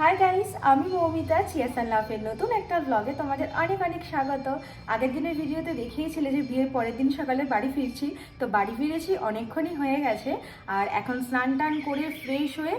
Hi guys আমি মৌমিতা চিয়াসান লাভের নতুন একটা ব্লগে তোমাদের অনেক অনেক স্বাগত। আগের দিনের ভিডিওতে দেখিয়েছিলে যে বিয়ের পরের দিন সকালে বাড়ি ফিরছি, তো বাড়ি ফিরেছি অনেকক্ষণই হয়ে গেছে। আর এখন স্নান টান করে ফ্রেশ হয়ে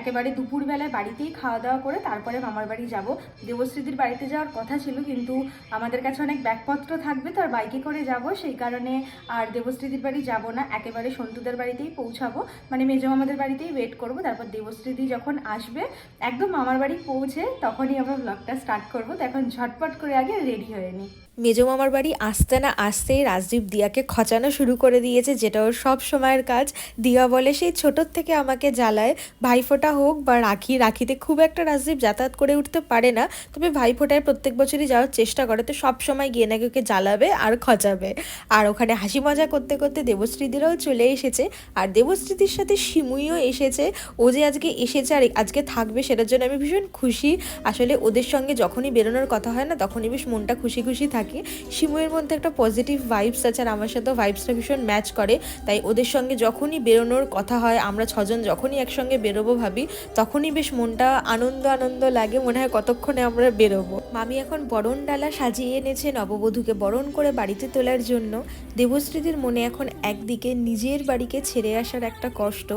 একেবারে দুপুরবেলায় বাড়িতেই খাওয়া দাওয়া করে তারপরে মামার বাড়ি যাব। দেবশ্রীদির বাড়িতে যাওয়ার কথা ছিল, কিন্তু আমাদের কাছে অনেক ব্যাগপত্র থাকবে, তো আর বাইকে করে যাব। সেই কারণে আর দেবশ্রীদির বাড়ি যাব না, একেবারে সন্তুদের বাড়িতেই পৌঁছাবো। মানে মেজো আমাদের বাড়িতেই ওয়েট করব, তারপর দেবশ্রীদি যখন আসবে, একদম মামার বাড়ি পৌঁছে তখনই আমরা ব্লগটা স্টার্ট করব। তো এখন ঝটপট করে আগে রেডি হয়ে নিই। মেজো মামার বাড়ি আসতে না আসতেই রাজদীপ দিয়াকে খচানো শুরু করে দিয়েছে, যেটা ওর সব সময়ের কাজ। দিয়া বলে, সেই ছোটোর থেকে আমাকে জ্বালায়। ভাইফোঁটা হোক বা রাখি, রাখিতে খুব একটা রাজদীপ যাতায়াত করে উঠতে পারে না। তবে ভাইফোঁটায় প্রত্যেক বছরই যাওয়ার চেষ্টা করে, তো সব সময় গিয়ে নাকি ওকে জ্বালাবে আর খচাবে। আর ওখানে হাসি মজা করতে করতে দেবশ্রীদিরাও চলে এসেছে। আর দেবশ্রীদির সাথে শিমুইও এসেছে। ও যে আজকে এসেছে আর আজকে থাকবে, সেটার জন্য আমি ভীষণ খুশি। আসলে ওদের সঙ্গে যখনই বেরোনোর কথা হয় না, তখনই বেশ মনটা খুশি খুশি থাকে। শিমুয়ের মধ্যে একটা পজিটিভ ভাইবস আছে আর আমার সাথেও ভাইবসটা ভীষণ ম্যাচ করে। তাই ওদের সঙ্গে যখনই বেরোনোর কথা হয়, আমরা ছজন যখনই একসঙ্গে বেরোবো ভাবি, তখনই বেশ মনটা আনন্দ আনন্দ লাগে, মনে হয় কতক্ষণে আমরা বেরোবো। মামি এখন বরণ ডালা সাজিয়ে এনেছে নববধূকে বরণ করে বাড়িতে তোলার জন্য। দেবশ্রীদের মনে এখন একদিকে নিজের বাড়িকে ছেড়ে আসার একটা কষ্ট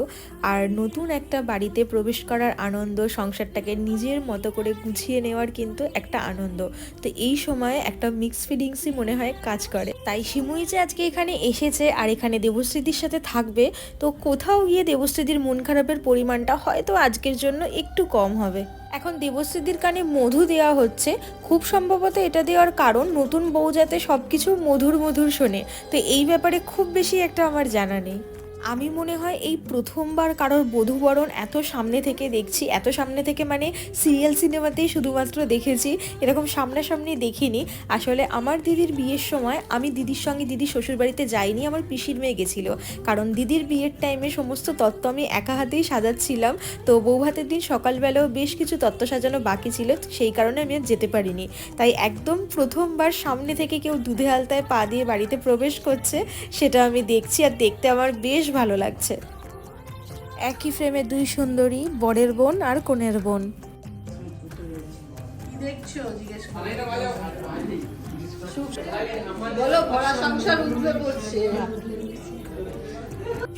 আর নতুন একটা বাড়িতে প্রবেশ করার আনন্দ সংসারটাকে নিজের মতো করে গুছিয়ে নেওয়ার কিন্তু একটা আনন্দ। তো এই সময় একটা মিক্স ফিলিংসই মনে হয় কাজ করে। তাই শিমুই যে আজকে এখানে এসেছে আর এখানে দেবশ্রীদির সাথে থাকবে, তো কোথাও গিয়ে দেবশ্রীদির মন খারাপের পরিমাণটা হয়তো আজকের জন্য একটু কম হবে। এখন দেবশ্রীদির কানে মধু দেওয়া হচ্ছে। খুব সম্ভবত এটা দেওয়ার কারণ নতুন বউ যাতে সব কিছু মধুর মধুর শোনে। তো এই ব্যাপারে খুব বেশি একটা আমার জানা নেই। আমি মনে হয় এই প্রথমবার কারোর বধূবরণ এত সামনে থেকে দেখছি, এত সামনে থেকে মানে সিরিয়াল সিনেমাতেই শুধুমাত্র দেখেছি, এরকম সামনাসামনি দেখিনি। আসলে আমার দিদির বিয়ের সময় আমি দিদির সঙ্গে দিদি শ্বশুরবাড়িতে যাইনি, আমার পিসির মেয়ে গেছিল। কারণ দিদির বিয়ের টাইমে সমস্ত তত্ত্ব আমি একা হাতেই সাজাচ্ছিলাম, তো বউ ভাতের দিন সকালবেলাও বেশ কিছু তত্ত্ব সাজানো বাকি ছিল, সেই কারণে আমি আর যেতে পারিনি। তাই একদম প্রথমবার সামনে থেকে কেউ দুধে আলতায় পা দিয়ে বাড়িতে প্রবেশ করছে, সেটা আমি দেখছি আর দেখতে আমার বেশ ভালো লাগছে। একই ফ্রেমে দুই সুন্দরী বরের বোন আর কনের বোন। দেখছ জিজ্ঞেস করে। বলো ভরা সংসার উঠবে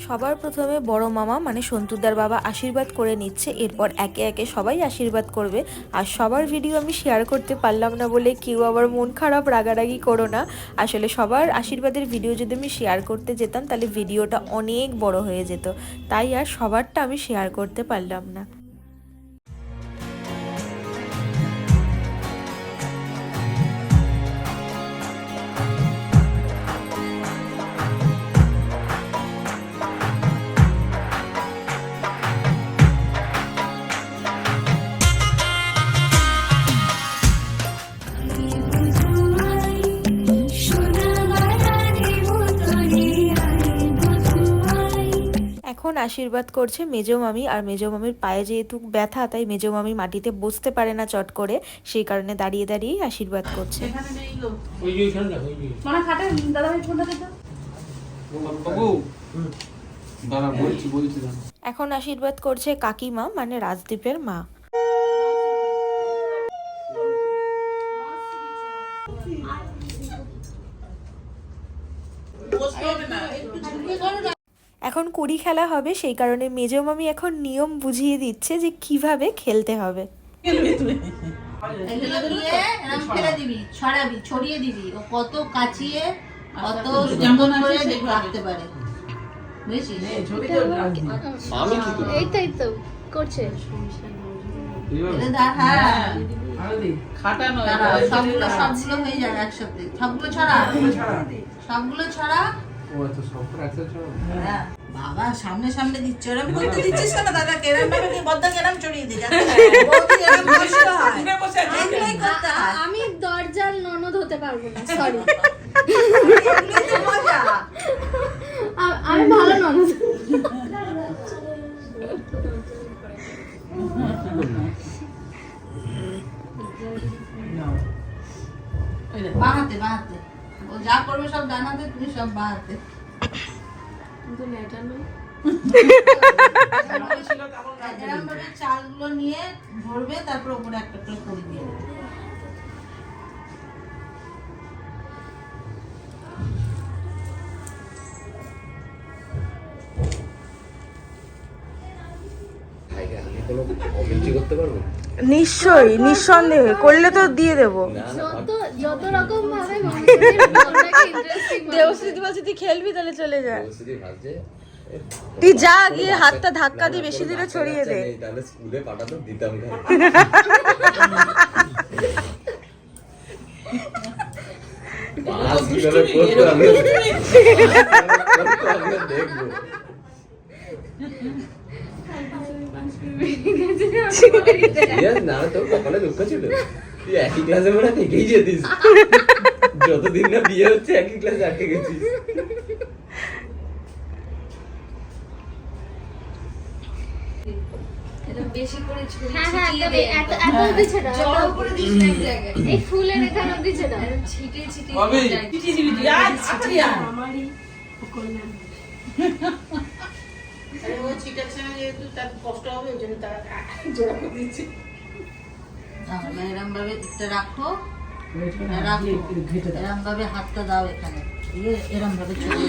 সবার প্রথমে বড় মামা মানে সন্তুদার বাবা আশীর্বাদ করে নিচ্ছে। এরপর একে একে সবাই আশীর্বাদ করবে। আর সবার ভিডিও আমি শেয়ার করতে পারলাম না বলে কেউ আবার মন খারাপ রাগারাগি করো না। আসলে সবার আশীর্বাদের ভিডিও যদি আমি শেয়ার করতে যেতাম, তাহলে ভিডিওটা অনেক বড় হয়ে যেত। তাই আর সবারটা আমি শেয়ার করতে পারলাম না। আশীর্বাদ করছে মেজো মামি। আর মেজো মামির পায়ে যেহেতু ব্যথা তাই মেজো মামি মাটিতে বসতে পারে না চট করে। সেই কারণে দাঁড়িয়ে দাঁড়িয়েই আশীর্বাদ করছে। এখানে নেই লোক ওই যে ওইখানে দেখো, ওই যে। খাটে দাদা ভাই ফোনটা দিত। বাবু দাঁড়া বলছি বলছি দাঁড়া। এখন আশীর্বাদ করছে কাকিমা মানে রাজদীপের মা। না। এখন কুড়ি খেলা হবে সেই কারণে মেজো মামি এখন নিয়ম বুঝিয়ে দিচ্ছে যে কীভাবে খেলতে হবে হ্যাঁ সবগুলো হয়ে একসাথে সবগুলো ছড়া সবগুলো ছড়া ও আচ্ছা, সব একসাথে ছড়াবো? হ্যাঁ। বাবা সামনে সামনে দিচ্ছে ওরম করতে দিচ্ছিস কেন দাদা? কেরাম ভাবে কি বদ্ধ কেরাম চড়িয়ে দি যাতে বৌদি এরম কষ্ট হয় করতে হয় আমি দরজার ননদ হতে পারব না সরি তো আমি ভালো ননদ। বাহাতে বাহাতে। ও যা করবে সব ডানাতে তুমি সব বাহাতে কিন্তু লেটার নয়। এরকম ভাবে চালগুলো নিয়ে ভরবে তারপর উপরে একটা করে করে দিয়ে কোনো কমেন্টই করতে পারব? নিশ্চয়ই নিঃসন্দেহে করলে তো দিয়ে দেবো। যত যত রকম ভাবে মানুষকে ইন্টারেস্টিং দেবশ্রীতি বলছে তুই খেলবি তাহলে চলে যা। তুই যা গিয়ে হাতটা ধাক্কা দিয়ে বেশি দূরে ছড়িয়ে দে। তাহলে স্কুলে পাঠাতো দিতাম দেখব। না তোর কপালে দুঃখ ছিল। তুই একই ক্লাসে মনে হয় থেকেই যেতিস। যতদিন না বিয়ে হচ্ছে একই ক্লাসে আটকে গেছিস। হ্যাঁ হ্যাঁ একদম এই এত এত অবধি ছেড়া। এই ফুলের এখানে অবধি ছেড়া। তুই আজ চিঠি আন আরে ও ছিটাচ্ছে না যেহেতু তার কষ্ট হবে ওই জন্য তারা জোড়া করে দিচ্ছে। তাহলে এরম ভাবে একটা রাখো। এটা রাখো। এরম ভাবে হাতটা দাও এখানে। দিয়ে এরম ভাবে চলে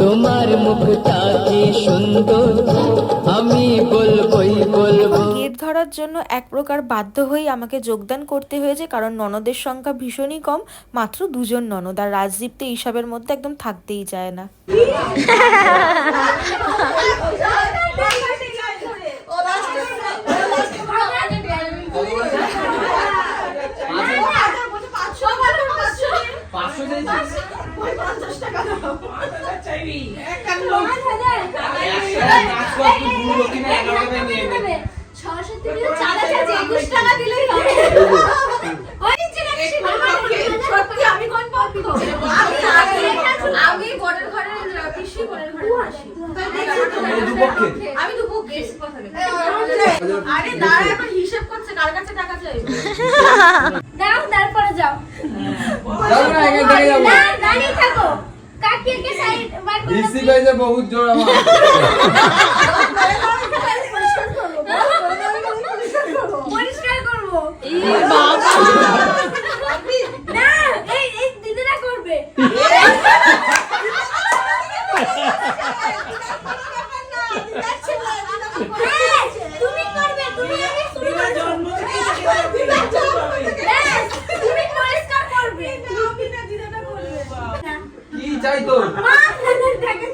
তোমার মুখটা কি সুন্দর? ধরার জন্য এক প্রকার বাধ্য হয়েই আমাকে যোগদান করতে হয়েছে কারণ ননদের সংখ্যা ভীষণই কম মাত্র দুজন ননদ আর রাজদীপ তো এইসবের মধ্যে একদম থাকতেই চায় না চাইবি একান্ন ছশো থেকে চার একুশ টাকা দিলেই হবে। ওই নিচে সত্যি আমি কোন পাবি আমি বড়ের ঘরের পিসি বড়ের ঘরে আমি দুপক্ষে। আরে দাঁড়া এখন হিসেব করছে কার কাছে টাকা চাইবে? দাও তারপরে যাও। না দাঁড়িয়ে থাকো। কাকিকে সাইড বার করে ঋষি গাইছে বহুত জোর আমার পরিষ্কার করব না এই এই দিদিরা করবে হ্যাঁ, তুমি করবে তুমি আগে শুরু করো। ব্যাস, তুমি পরিষ্কার করবে কি চাই তোর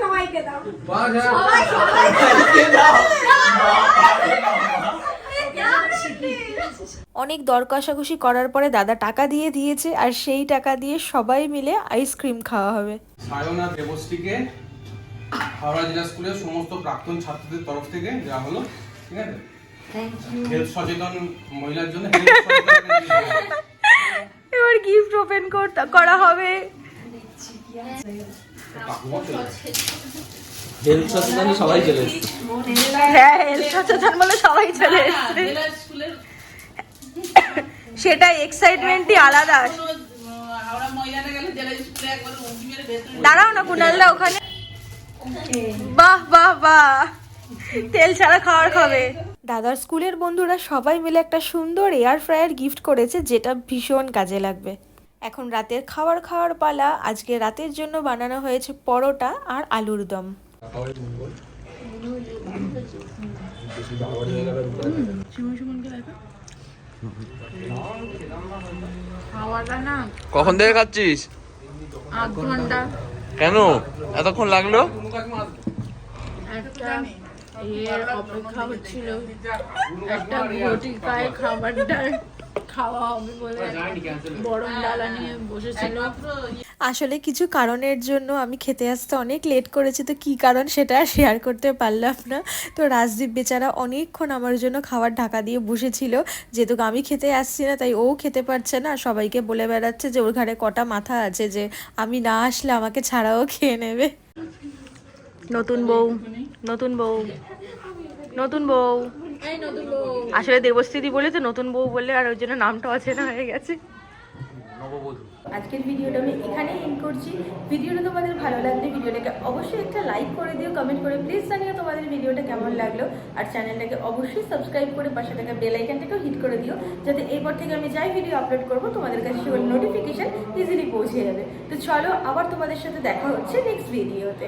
সবাইকে দাও? সবাই। সবাই দাও? অনেক দর কষাকষি করার পরে দাদা টাকা দিয়ে দিয়েছে আর সেই টাকা দিয়ে সবাই মিলে আইসক্রিম খাওয়া হবে। সায়না দেবশ্রীকে হাওড়া জেলা স্কুলের সমস্ত প্রাক্তন ছাত্রদের তরফ থেকে দেওয়া হলো ঠিক আছে? হেলথ সচেতন মহিলার জন্য এবার গিফট ওপেন করতে করা হবে। হেলথ সচেতনে সবাই চলে হ্যাঁ হেলথ সচেতন বলে সবাই চলে এসছে। সেটা এক্সাইটমেন্টই আলাদা। কোনো, আহ, হাওড়া ময়দানে গেলে জেলা স্কুলে একবার উঁকি মেরে ভেতরে দাঁড়াও না কুনালদা ওখানে। বাহ বাহ বাহ। তেল ছাড়া খাওয়ার খাবে। দাদার স্কুলের বন্ধুরা সবাই মিলে একটা সুন্দর এয়ার ফ্রায়ার গিফট করেছে যেটা ভীষণ কাজে লাগবে। এখন রাতের খাবার খাওয়ার পালা আজকে রাতের জন্য বানানো হয়েছে পরোটা আর আলুর দম। কখন থেকে খাচ্ছিস? কেন? এতক্ষণ লাগল? অপেক্ষা হচ্ছিল। একটা ঘটিকায় খাবারটা খাওয়া হবে বলে বরং ডালা নিয়ে বসেছিল। আসলে কিছু কারণের জন্য আমি খেতে আসতে অনেক লেট করেছি তো কী কারণ সেটা শেয়ার করতে পারলাম না। তো রাজদীপ বেচারা অনেকক্ষণ আমার জন্য খাবার ঢাকা দিয়ে বসেছিল যেহেতু আমি খেতে আসছি না তাই ও খেতে পারছে না। সবাইকে বলে বেড়াচ্ছে যে ওর ঘাড়ে কটা মাথা আছে যে আমি না আসলে আমাকে ছাড়াও খেয়ে নেবে। নতুন বউ নতুন বউ নতুন বউ। নতুন বউ আসলে দেবস্থিতি বলে তো নতুন বউ বললে আর ওই জন্য নামটা অচেনা হয়ে গেছে। আজকের ভিডিওটা আমি এখানেই এন্ড করছি। ভিডিওটা তোমাদের ভালো লাগলে ভিডিওটাকে অবশ্যই একটা লাইক করে দিও কমেন্ট করে প্লিজ জানিও তোমাদের ভিডিওটা কেমন লাগল। আর চ্যানেলটাকে অবশ্যই সাবস্ক্রাইব করে পাশে থাকা বেল আইকনটাকেও হিট করে দিও, যাতে এরপর থেকে আমি যাই ভিডিও আপলোড করব, তোমাদের কাছে সেগুলো নোটিফিকেশান ইজিলি পৌঁছে যাবে। তো চলো আবার তোমাদের সাথে দেখা হচ্ছে নেক্সট ভিডিওতে